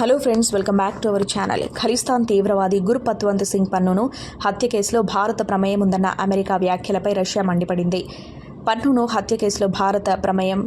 Hello friends welcome back to our channel. Khalistan తీవ్రవాది Gurpatwant Singh పన్నును హత్య కేసులో భారత ప్రమేయం ఉందన్న అమెరికా వ్యాఖ్యలపై రష్యా మండిపడింది. పన్నును హత్య కేసులో భారత ప్రమేయం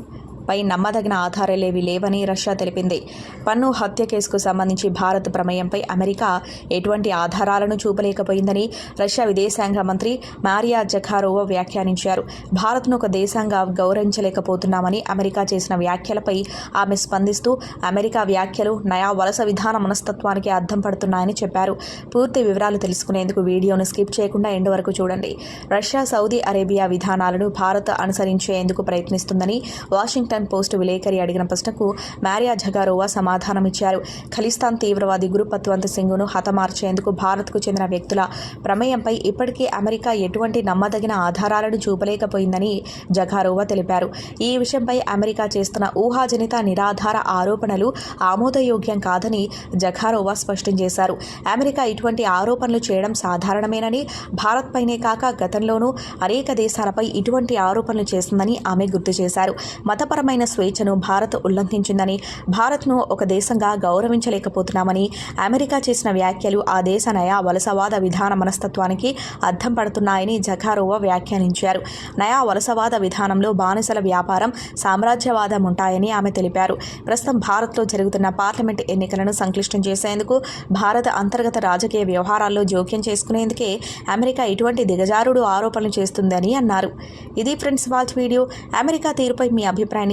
పై నమ్మదగిన ఆధారాలేవి లేవని రష్యా తెలిపింది. పన్ను హత్య కేసుకు సంబంధించి భారత్ ప్రమేయంపై అమెరికా ఎటువంటి ఆధారాలను చూపలేకపోయిందని రష్యా విదేశాంగ మంత్రి మారియా జఖారోవా వ్యాఖ్యానించారు. భారత్ను ఒక దేశంగా గౌరవించలేకపోతున్నామని అమెరికా చేసిన వ్యాఖ్యలపై ఆమె స్పందిస్తూ అమెరికా వ్యాఖ్యలు నయా వలస విధాన మనస్తత్వానికి అర్థం పడుతున్నాయని చెప్పారు. పూర్తి వివరాలు తెలుసుకునేందుకు వీడియోను స్కిప్ చేయకుండా ఎండ్ వరకు చూడండి. రష్యా సౌదీ అరేబియా విధానాలను భారత్ అనుసరించేందుకు ప్రయత్నిస్తుందని వాషింగ్టన్ పోస్ట్ విలేకరి అడిగిన ప్రశ్నకు మారియా జగారోవా సమాధానమిచ్చారు ఖలిస్తాన్ తీవ్రవాది గురుపత్వంత్ సింగ్ను హతమార్చేందుకు భారత్కు చెందిన వ్యక్తుల ప్రమేయంపై ఇప్పటికే అమెరికా ఎటువంటి నమ్మదగిన ఆధారాలను చూపలేకపోయిందని జగారోవా తెలిపారు. ఈ విషయంపై అమెరికా చేస్తున్న ఊహాజనిత నిరాధార ఆరోపణలు ఆమోదయోగ్యం కాదని జఘారోవా స్పష్టం చేశారు. అమెరికా ఇటువంటి ఆరోపణలు చేయడం సాధారణమేనని భారత్పైనే కాక గతంలోనూ అనేక దేశాలపై ఇటువంటి ఆరోపణలు చేసిందని ఆమె గుర్తు చేశారు. మతపర మతపరమైన స్వేచ్ఛను భారత్ ఉల్లంఘించిందని భారత్ను ఒక దేశంగా గౌరవించలేకపోతున్నామని అమెరికా చేసిన వ్యాఖ్యలు ఆ దేశ నయా వలసవాద విధాన మనస్తత్వానికి అర్థం పడుతున్నాయని జఖారోవా వ్యాఖ్యానించారు. నయా వలసవాద విధానంలో బానిసల వ్యాపారం సామ్రాజ్యవాదం ఉంటాయని ఆమె తెలిపారు. ప్రస్తుతం భారత్లో జరుగుతున్న పార్లమెంట్ ఎన్నికలను సంక్లిష్టం చేసేందుకు భారత అంతర్గత రాజకీయ వ్యవహారాల్లో జోక్యం చేసుకునేందుకే అమెరికా ఇటువంటి దిగజారుడు ఆరోపణలు చేస్తుందని అన్నారు. ఇది ఫ్రెండ్స్ వాచ్ వీడియో. అమెరికా తీరుపై మీ అభిప్రాయాన్ని